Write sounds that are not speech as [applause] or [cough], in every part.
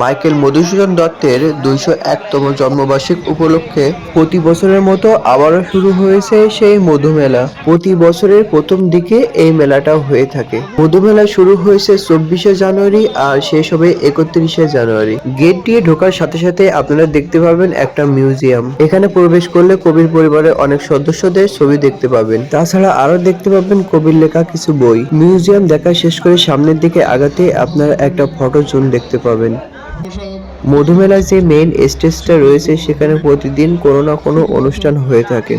Michael Madhusudan দত্তের দুইশো একতম জন্মবার্ষিক উপলক্ষে প্রতি বছরের মতো আবারও শুরু হয়েছে সেই মধুমেলা। প্রতি বছরের প্রথম দিকে এই মেলাটা হয়ে থাকে। মধুমেলা শুরু হয়েছে চব্বিশে জানুয়ারি আর শেষ হবে একত্রিশে জানুয়ারি। গেট দিয়ে ঢোকার সাথে সাথে আপনারা দেখতে পাবেন একটা মিউজিয়াম। এখানে প্রবেশ করলে কবির পরিবারের অনেক সদস্যদের ছবি দেখতে পাবেন। তাছাড়া আরও দেখতে পাবেন কবির লেখা কিছু বই। মিউজিয়াম দেখা শেষ করে সামনের দিকে আগাতে আপনারা একটা ফটো জোন দেখতে পাবেন। মধুমেলার যে মেইন স্টেজটা রয়েছে, সেখানে প্রতিদিন কোনো না কোনো অনুষ্ঠান হয়ে থাকে।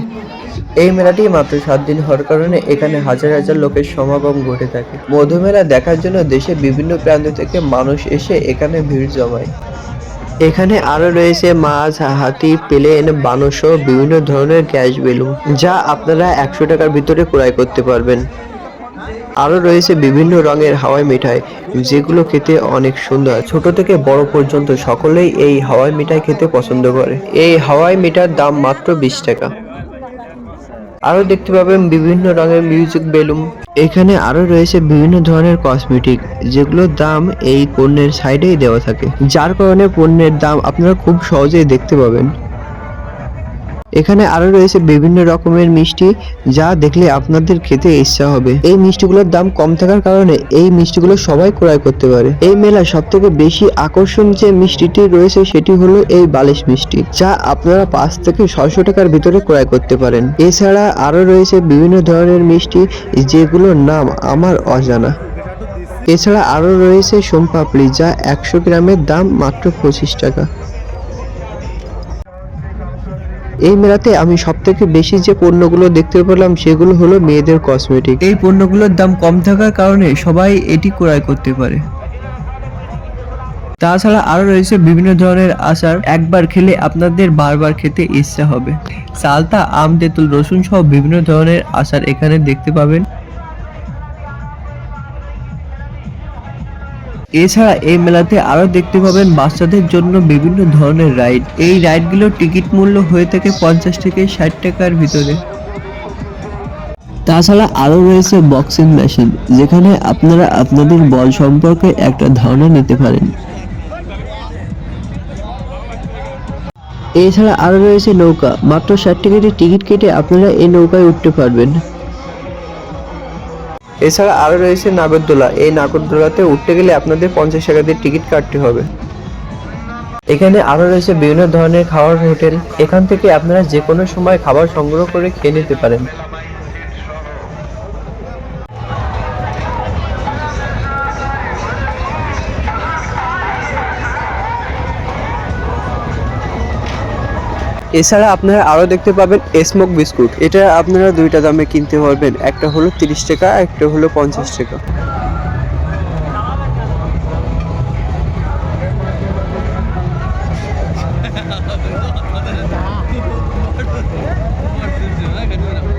এই মেলাটি মাত্র সাত দিন হওয়ার কারণে এখানে হাজার হাজার লোকের সমাগম ঘটে থাকে। মধুমেলা দেখার জন্য দেশে বিভিন্ন প্রান্ত থেকে মানুষ এসে এখানে ভিড় জমায়। এখানে আরও রয়েছে মাছ, হাতি, প্লেন বানস বিভিন্ন ধরনের গ্যাস বেলুন, যা আপনারা একশো টাকার ভিতরে ক্রয় করতে পারবেন। আরও রয়েছে বিভিন্ন রঙের হাওয়াই মিঠাই, যেগুলো খেতে অনেক সুন্দর। ছোট থেকে বড় পর্যন্ত সকলেই এই হাওয়াই মিঠাই খেতে পছন্দ করে। এই হাওয়াই মিঠার দাম মাত্র বিশ টাকা। আরও দেখতে পাবেন বিভিন্ন রঙের মিউজিক বেলুন। এখানে আরও রয়েছে বিভিন্ন ধরনের কসমেটিক যেগুলোর দাম এই পণ্যের সাইডেই দেওয়া থাকে। যার কারণে পণ্যের দাম আপনারা খুব সহজেই দেখতে পাবেন। এখানে আরও রয়েছে বিভিন্ন রকমের মিষ্টি, যা দেখলে আপনাদের খেতে ইচ্ছা হবে। এই মিষ্টিগুলোর দাম কম থাকার কারণে এই মিষ্টিগুলো সবাই ক্রয় করতে পারে। এই মেলায় সব থেকে বেশি আকর্ষণ যে মিষ্টিটি রয়েছে, সেটি হলো এই বালিশ মিষ্টি, যা আপনারা পাঁচ থেকে ছয়শো টাকার ভিতরে ক্রয় করতে পারেন। এছাড়া আরও রয়েছে বিভিন্ন ধরনের মিষ্টি, যেগুলোর নাম আমার অজানা। এছাড়া আরও রয়েছে সোমপাপড়ি যা একশো গ্রামের দাম মাত্র পঁচিশ টাকা। এই মেলাতে আমি সব থেকে বেশি যে পণ্যগুলো দেখতে পেলাম সেগুলো হলো মেয়েদের কসমেটিক এই পণ্যগুলোর দাম কম থাকার কারণে সবাই এটি ক্রয় করতে পারে। তাছাড়া আরও রয়েছে বিভিন্ন ধরনের আচার। একবার খেলে আপনাদের বারবার খেতে ইচ্ছা হবে। সালতা, আম, তেঁতুল, রসুন সহ বিভিন্ন ধরনের আচার এখানে দেখতে পাবেন। এছাড়া এই মেলাতে আরও দেখতে পাবেন বাচ্চাদের জন্য বিভিন্ন ধরনের রাইড। এই রাইডগুলোর টিকিট মূল্য হয়ে থাকে পঞ্চাশ থেকে ষাট টাকার ভিতরে। তাছাড়া আরও রয়েছে বক্সিং মেশিন, যেখানে আপনারা আপনাদের বল সম্পর্কে একটা ধারণা নিতে পারেন। এছাড়া আরও রয়েছে নৌকা, মাত্র ষাট টিকিটের টিকিট কেটে আপনারা এই নৌকায় উঠতে পারবেন। এছাড়া আরও রয়েছে নাগরদোলা। এই নাগরদোলাতে উঠতে গেলে আপনাদের পঞ্চাশ টাকা দিয়ে টিকিট কাটতে হবে। এখানে আরও রয়েছে বিভিন্ন ধরনের খাওয়ার হোটেল। এখান থেকে আপনারা যে কোনো সময় খাবার সংগ্রহ করে খেয়ে নিতে পারেন। এছাড়া আপনারা আরও দেখতে পাবেন স্মোক বিস্কুট। এটা আপনারা দুইটা দামে কিনতে পারবেন। একটা হলো তিরিশ টাকা, একটা হলো পঞ্চাশ টাকা। [laughs]